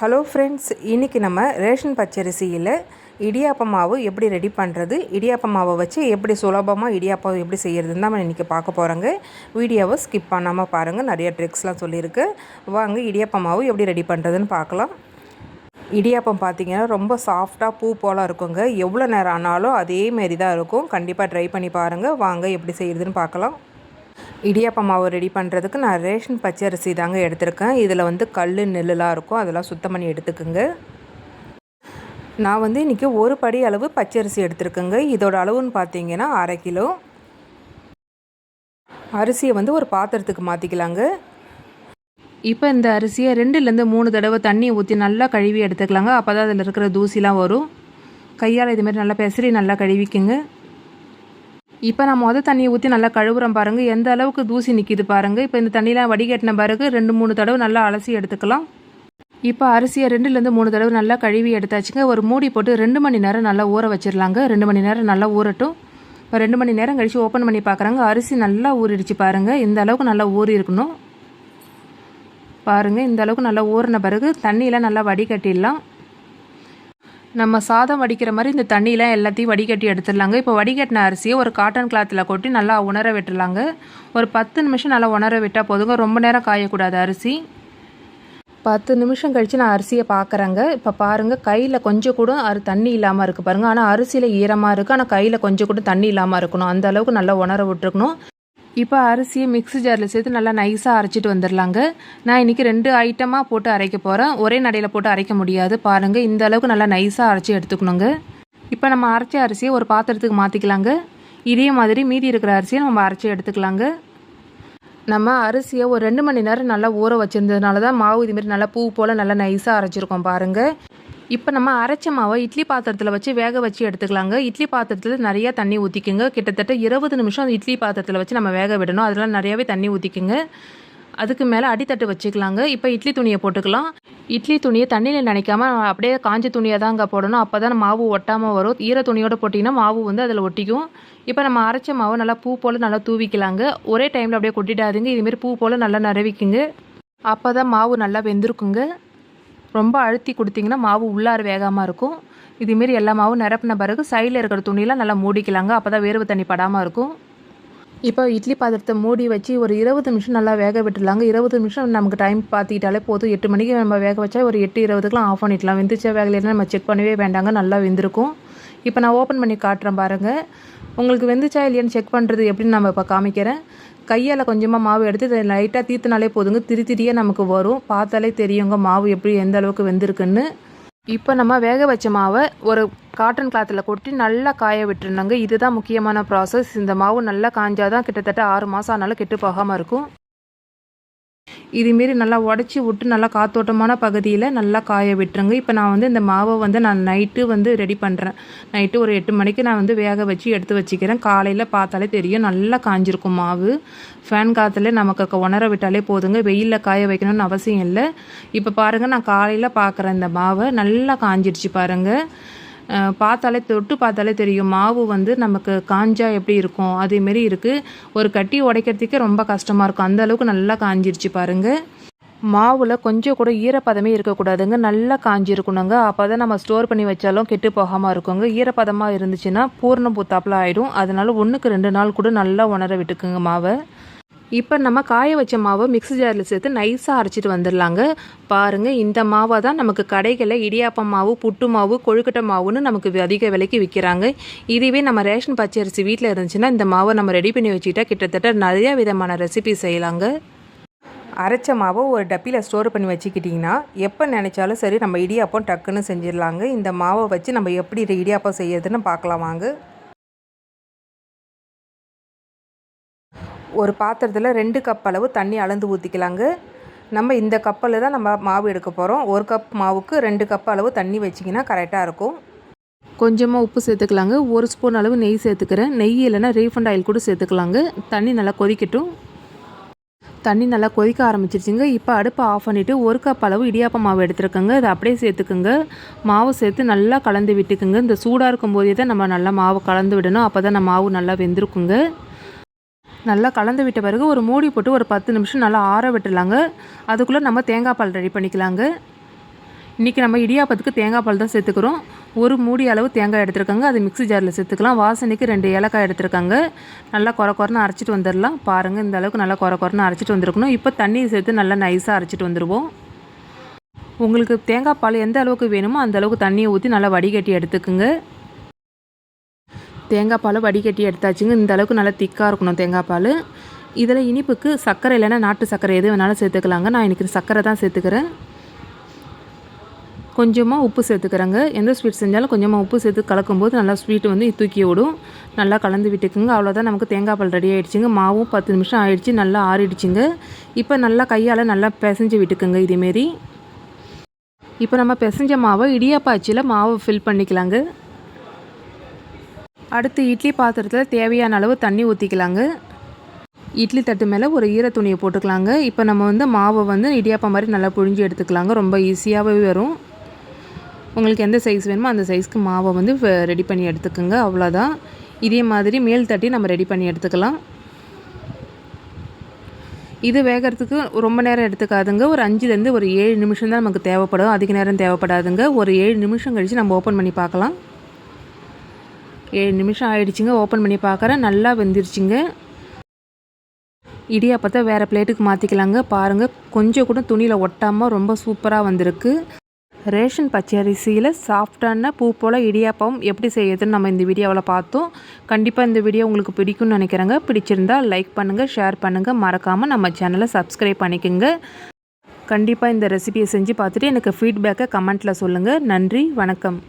Hello friends இன்றைக்கி நம்ம ration பச்சரிசியில் இடியாப்ப மாவு எப்படி ரெடி பண்ணுறது இடியாப்ப மாவை வச்சு எப்படி சுலபமாக இடியாப்பம் எப்படி செய்கிறதுன்னு தான் இன்றைக்கி பார்க்க போகிறோங்க வீடியோவை ஸ்கிப் பண்ணாமல் பாருங்கள் நிறைய ட்ரிக்ஸ்லாம் சொல்லியிருக்கு. வாங்க இடியாப்ப மாவு எப்படி ரெடி பண்ணுறதுன்னு பார்க்கலாம். இடியாப்பம் பார்த்தீங்கன்னா ரொம்ப சாஃப்டாக பூ போல் இருக்குங்க. எவ்வளோ நேரம் ஆனாலும் அதே மாரி தான் இருக்கும். கண்டிப்பாக ட்ரை பண்ணி பாருங்கள் வாங்க எப்படி செய்கிறதுன்னு பார்க்கலாம். இடியாப்ப மாவு ரெடி பண்ணுறதுக்கு நான் ரேஷன் பச்சை அரிசி தாங்க எடுத்திருக்கேன். இதில் வந்து கல் நெல்லுலாம் இருக்கும். அதெல்லாம் சுத்தம் பண்ணி எடுத்துக்கோங்க. நான் வந்து இன்றைக்கி ஒரு படி அளவு பச்சரிசி எடுத்துருக்கேங்க. இதோட அளவுன்னு பார்த்தீங்கன்னா அரை கிலோ. அரிசியை வந்து ஒரு பாத்திரத்துக்கு மாற்றிக்கலாங்க இப்போ இந்த அரிசியை ரெண்டுலேருந்து மூணு தடவை தண்ணி ஊற்றி நல்லா கழுவி எடுத்துக்கலாங்க. அப்போ தான் அதில் இருக்கிற தூசிலாம் வரும். கையால் இதுமாரி நல்லா பெசரி நல்லா கழுவிக்குங்க. இப்போ நான் மொதல் தண்ணியை ஊற்றி நல்லா கழுவுறோம் பாருங்கள் எந்த அளவுக்கு தூசி நிற்கிது பாருங்கள் இப்போ இந்த தண்ணியெலாம் வடிகட்டின பிறகு ரெண்டு மூணு தடவை நல்லா அலசி எடுத்துக்கலாம். இப்போ அரிசியை ரெண்டுலேருந்து மூணு தடவை நல்லா கழுவி எடுத்தாச்சுங்க. ஒரு மூடி போட்டு ரெண்டு மணி நேரம் நல்லா ஊற வச்சிடலாங்க ரெண்டு மணி நேரம் நல்லா ஊறட்டும். இப்போ ரெண்டு மணி நேரம் கழித்து ஓப்பன் பண்ணி பார்க்குறாங்க அரிசி நல்லா ஊறிடுச்சு பாருங்கள் இந்த அளவுக்கு நல்லா ஊறி இருக்கணும். பாருங்கள் இந்த அளவுக்கு நல்லா ஊறின பிறகு தண்ணியெலாம் நல்லா வடிகட்டிடலாம். நம்ம சாதம் வடிக்கிற மாதிரி இந்த தண்ணியெலாம் எல்லாத்தையும் வடிகட்டி எடுத்துடலாங்க. இப்போ வடிகட்டின அரிசியை ஒரு காட்டன் கிளாத்தில் கொட்டி நல்லா உணர விட்டுடலாங்க. ஒரு பத்து நிமிஷம் நல்லா உணர விட்டால் போதுங்க. ரொம்ப நேரம் காயக்கூடாது அரிசி. பத்து நிமிஷம் கழித்து நான் அரிசியை பார்க்குறேங்க இப்போ பாருங்கள் கையில் கொஞ்சம் கூட அது தண்ணி இல்லாமல் இருக்குது பாருங்கள் ஆனால் அரிசியில் ஈரமாக இருக்குது ஆனால் கையில் கொஞ்சம் கூட தண்ணி இல்லாமல் இருக்கணும். அந்த அளவுக்கு நல்லா உணர விட்டுருக்கணும். இப்போ அரிசியை மிக்ஸி ஜாரில் சேர்த்து நல்லா நைஸாக அரைச்சிட்டு வந்துடலாங்க நான் இன்றைக்கி ரெண்டு ஐட்டமாக போட்டு அரைக்க போகிறேன் ஒரே நடையில் போட்டு அரைக்க முடியாது. பாருங்கள் இந்த அளவுக்கு நல்லா நைஸாக அரைச்சி எடுத்துக்கணுங்க. இப்போ நம்ம அரைச்ச அரிசியை ஒரு பாத்திரத்துக்கு மாற்றிக்கலாங்க இதே மாதிரி மீதி இருக்கிற அரிசியை நம்ம அரைச்சி எடுத்துக்கலாங்க. நம்ம அரிசியை ஒரு ரெண்டு மணி நேரம் நல்லா ஊற வச்சுருந்ததுனால தான் மாவு இதுமாரி நல்லா பூ போல் நல்லா நைஸாக அரைச்சிருக்கோம் பாருங்கள் இப்போ நம்ம அரைச்ச மாவை இட்லி பாத்திரத்தில் வச்சு வேக வச்சு எடுத்துக்கலாங்க. இட்லி பாத்திரத்தில் நிறைய தண்ணி ஊற்றிக்குங்க கிட்டத்தட்ட இருபது நிமிஷம் அந்த இட்லி பாத்திரத்தில் வச்சு நம்ம வேக விடணும். அதெல்லாம் நிறையாவே தண்ணி ஊற்றிக்குங்க அதுக்கு மேலே அடித்தட்டு வச்சுக்கலாங்க. இப்போ இட்லி துணியை போட்டுக்கலாம். இட்லி துணியை தண்ணியில் நினைக்காம அப்படியே காஞ்ச துணியை தாங்க போடணும். அப்போ தான் மாவு ஒட்டாமல் வரும். ஈர துணியோடு போட்டிங்கன்னா மாவு வந்து அதில் ஒட்டிக்கும். இப்போ நம்ம அரைச்ச மாவை நல்லா பூ போல் நல்லா தூவிக்கலாங்க. ஒரே டைமில் அப்படியே கொட்டிடாதுங்க. இதுமாரி பூ போல் நல்லா நிறவிக்குங்க. அப்போ தான் மாவு நல்லா வெந்திருக்குங்க. ரொம்ப அழுத்தி கொடுத்தீங்கன்னா மாவு உள்ளார வேகாமல் இருக்கும். இதுமாரி எல்லா மாவும் நிரப்பின பிறகு சைடில் இருக்கிற துணியெலாம் நல்லா மூடிக்கலாங்க. அப்போ தான் வேர்வை தண்ணி படாமல் இருக்கும். இப்போ இட்லி பாத்திரத்தை மூடி வச்சு ஒரு இருபது நிமிஷம் நல்லா வேக விட்டுடலாங்க. இருபது நிமிஷம் நமக்கு டைம் பார்த்துக்கிட்டாலே போதும். எட்டு மணிக்கு நம்ம வேக வச்சா ஒரு எட்டு இருபதுக்குலாம் ஆஃப் பண்ணிடலாம். வெந்துச்சா வேகலைன்னா நம்ம செக் பண்ணவே வேண்டாங்க. நல்லா வெந்திருக்கும். இப்போ நான் ஓப்பன் பண்ணி காட்டுறேன் பாருங்கள் உங்களுக்கு வெந்துச்சா இல்லையான்னு செக் பண்ணுறது எப்படின்னு நம்ம இப்போ காமிக்கிறேன். கையால் கொஞ்சமாக மாவு எடுத்து லைட்டாக தீர்த்துனாலே போதுங்க. திரி திரியாக நமக்கு வரும். பார்த்தாலே தெரியுங்க மாவு எப்படி எந்த அளவுக்கு வெந்திருக்குன்னு. இப்போ நம்ம வேக வச்ச மாவை ஒரு காட்டன் கிளாத்தில் கொட்டி நல்லா காய விட்டுருந்தாங்க இதுதான் முக்கியமான ப்ராசஸ் இந்த மாவு நல்லா காஞ்சாதான் கிட்டத்தட்ட ஆறு மாதம் ஆனாலும் கெட்டு போகாமல் இருக்கும். இதுமாரி நல்லா உடச்சி விட்டு நல்லா காத்தோட்டமான பகுதியில் நல்லா காய விட்டுருங்க. இப்போ நான் வந்து இந்த மாவை வந்து நான் நைட்டு வந்து ரெடி பண்ணுறேன் நைட்டு ஒரு எட்டு மணிக்கு நான் வந்து வேக வச்சு எடுத்து வச்சுக்கிறேன். காலையில் பார்த்தாலே தெரியும் நல்லா காஞ்சிருக்கும் மாவு. ஃபேன் காற்றுல நமக்கு உணர விட்டாலே போதுங்க. வெயிலில் காய வைக்கணும்னு அவசியம் இல்லை. இப்போ பாருங்கள் நான் காலையில் பார்க்குறேன் இந்த மாவை நல்லா காஞ்சிடுச்சு பாருங்கள் பார்த்தாலே தொட்டு பார்த்தாலே தெரியும். மாவு வந்து நமக்கு காஞ்சா எப்படி இருக்கும்? அதேமாரி இருக்குது ஒரு கட்டி உடைக்கிறதுக்கே ரொம்ப கஷ்டமாக இருக்கும். அந்த அளவுக்கு நல்லா காஞ்சிருச்சு பாருங்கள் மாவில் கொஞ்சம் கூட ஈரப்பதமே இருக்கக்கூடாதுங்க. நல்லா காஞ்சிருக்கணுங்க. அப்போ தான் நம்ம ஸ்டோர் பண்ணி வச்சாலும் கெட்டு போகாமல் இருக்குங்க. ஈரப்பதமாக இருந்துச்சுன்னா பூர்ணம் பூத்தாப்பில் ஆகிடும் அதனால ஒன்றுக்கு ரெண்டு நாள் கூட நல்லா உணர விட்டுக்குங்க மாவை. இப்போ நம்ம காய வச்ச மாவை மிக்ஸி ஜாரில் சேர்த்து நைஸாக அரைச்சிட்டு வந்துடலாங்க. பாருங்கள் இந்த மாவை தான் நமக்கு கடைகளில் இடியாப்பம் மாவு புட்டு மாவு கொழுக்கட்டை மாவுன்னு நமக்கு அதிக விலைக்கு விற்கிறாங்க இதுவே நம்ம ரேஷன் பச்சரிசி வீட்டில் இருந்துச்சுன்னா இந்த மாவை நம்ம ரெடி பண்ணி வச்சுக்கிட்டா கிட்டத்தட்ட நிறைய விதமான ரெசிபி செய்யலாங்க. அரைச்ச மாவை ஒரு டப்பியில் ஸ்டோர் பண்ணி வச்சுக்கிட்டிங்கன்னா எப்போ நினச்சாலும் சரி நம்ம இடியாப்பம் டக்குன்னு செஞ்சிடலாங்க. இந்த மாவை வச்சு நம்ம எப்படி இடியாப்பம் செய்யறதுன்னு பார்க்கலாம் வாங்க. ஒரு பாத்திரத்தில் ரெண்டு கப் அளவு தண்ணி அளந்து ஊற்றிக்கலாங்க நம்ம இந்த கப்பில் தான் நம்ம மாவு எடுக்க போகிறோம் ஒரு கப் மாவுக்கு ரெண்டு கப் அளவு தண்ணி வச்சிங்கன்னா கரெக்டாக இருக்கும். கொஞ்சமாக உப்பு சேர்த்துக்கலாங்க. ஒரு ஸ்பூன் அளவு நெய் சேர்த்துக்கிறேன். நெய் இல்லைன்னா ரீஃபண்ட் ஆயில் கூட சேர்த்துக்கலாங்க. தண்ணி நல்லா கொதிக்கட்டும். தண்ணி நல்லா கொதிக்க ஆரம்பிச்சிருச்சுங்க. இப்போ அடுப்பை ஆஃப் பண்ணிவிட்டு ஒரு கப் அளவு இடியாப்ப மாவு எடுத்துருக்கோங்க. அதை அப்படியே சேர்த்துக்குங்க. மாவு சேர்த்து நல்லா கலந்து விட்டுக்குங்க. இந்த சூடாக இருக்கும் போதே தான் நம்ம நல்லா மாவு கலந்து விடணும். அப்போ தான் நம்ம மாவு நல்லா வெந்திருக்குங்க. நல்லா கலந்து விட்ட பிறகு ஒரு மூடி போட்டு ஒரு பத்து நிமிஷம் நல்லா ஆற விட்டுலாங்க அதுக்குள்ளே நம்ம தேங்காய் பால் ரெடி பண்ணிக்கலாங்க. இன்றைக்கி நம்ம இடியாப்பத்துக்கு தேங்காய் பால் தான் சேர்த்துக்கிறோம். ஒரு மூடி அளவு தேங்காய் எடுத்துருக்காங்க. அது மிக்ஸி ஜாரில் சேர்த்துக்கலாம். வாசனைக்கு ரெண்டு ஏலக்காய் எடுத்துருக்காங்க. நல்லா குறை குறைன்னு அரைச்சிட்டு வந்துடலாம். பாருங்கள் இந்த அளவுக்கு நல்லா குறை குறைன்னு அரைச்சிட்டு வந்துருக்கணும். இப்போ தண்ணி சேர்த்து நல்லா நைஸாக அரைச்சிட்டு வந்துடுவோம் உங்களுக்கு தேங்காய் பால் எந்த அளவுக்கு வேணுமோ அந்த அளவுக்கு தண்ணியை ஊற்றி நல்லா வடிகட்டி எடுத்துக்குங்க. தேங்காய் பால் வடிகட்டி எடுத்தாச்சுங்க. இந்த அளவுக்கு நல்லா திக்காக இருக்கணும் தேங்காய் பால். இதில் இனிப்புக்கு சர்க்கரை இல்லைன்னா நாட்டு சர்க்கரை எது வேணாலும் சேர்த்துக்கலாங்க. நான் இன்றைக்கி சர்க்கரை தான் சேர்த்துக்கிறேன். கொஞ்சமாக உப்பு சேர்த்துக்கிறேங்க. எந்த ஸ்வீட் செஞ்சாலும் கொஞ்சமாக உப்பு சேர்த்து கலக்கும்போது நல்லா ஸ்வீட் வந்து தூக்கி விடும் நல்லா கலந்து விட்டுக்குங்க. அவ்வளோதான் நமக்கு தேங்காய் பால் ரெடி ஆகிடுச்சிங்க மாவும் பத்து நிமிஷம் ஆயிடுச்சு. நல்லா ஆறிடுச்சுங்க. இப்போ நல்லா கையால் நல்லா பிசைஞ்சு விட்டுக்குங்க இதேமாரி. இப்போ நம்ம பிசைஞ்ச மாவை இடியாப்பாச்சியில் மாவை ஃபில் பண்ணிக்கலாங்க. அடுத்து இட்லி பாத்திரத்தில் தேவையான அளவு தண்ணி ஊற்றிக்கலாங்க இட்லி தட்டு மேலே ஒரு ஈர துணியை போட்டுக்கலாங்க. இப்போ நம்ம வந்து மாவை வந்து இடியாப்பம் மாதிரி நல்லா புழிஞ்சு எடுத்துக்கலாங்க. ரொம்ப ஈஸியாகவே வரும். உங்களுக்கு எந்த சைஸ் வேணுமோ அந்த சைஸ்க்கு மாவை வந்து ரெடி பண்ணி எடுத்துக்கோங்க. அவ்வளோதான் இதே மாதிரி மேல் தட்டி நம்ம ரெடி பண்ணி எடுத்துக்கலாம். இது வேகிறதுக்கு ரொம்ப நேரம் எடுத்துக்காதுங்க. ஒரு அஞ்சுலேருந்து ஒரு ஏழு நிமிஷம் தான் நமக்கு தேவைப்படும். அதிக நேரம் தேவைப்படாதுங்க. ஒரு ஏழு நிமிஷம் கழித்து நம்ம ஓப்பன் பண்ணி பார்க்கலாம். ஏழு நிமிஷம் ஆயிடுச்சுங்க. ஓப்பன் பண்ணி பார்க்குறேன் நல்லா வெந்துருச்சுங்க. இடியாப்பத்தை வேறு பிளேட்டுக்கு மாற்றிக்கலாங்க பாருங்கள் கொஞ்சம் கூட துணியில் ஒட்டாமல் ரொம்ப சூப்பராக வந்திருக்கு. ரேஷன் பச்சை அரிசியில் சாஃப்டான பூ போல் இடியாப்பம் எப்படி செய்யறதுன்னு நம்ம இந்த வீடியோவில் பார்த்தோம். கண்டிப்பாக இந்த வீடியோ உங்களுக்கு பிடிக்கும்னு நினைக்கிறேங்க. பிடிச்சிருந்தா லைக் பண்ணுங்கள் ஷேர் பண்ணுங்கள் மறக்காமல் நம்ம சேனலை சப்ஸ்கிரைப் பண்ணிக்கோங்க. கண்டிப்பாக இந்த ரெசிபியை செஞ்சு பார்த்துட்டு எனக்கு ஃபீட்பேக்கை கமெண்ட்டில் சொல்லுங்கள் நன்றி வணக்கம்.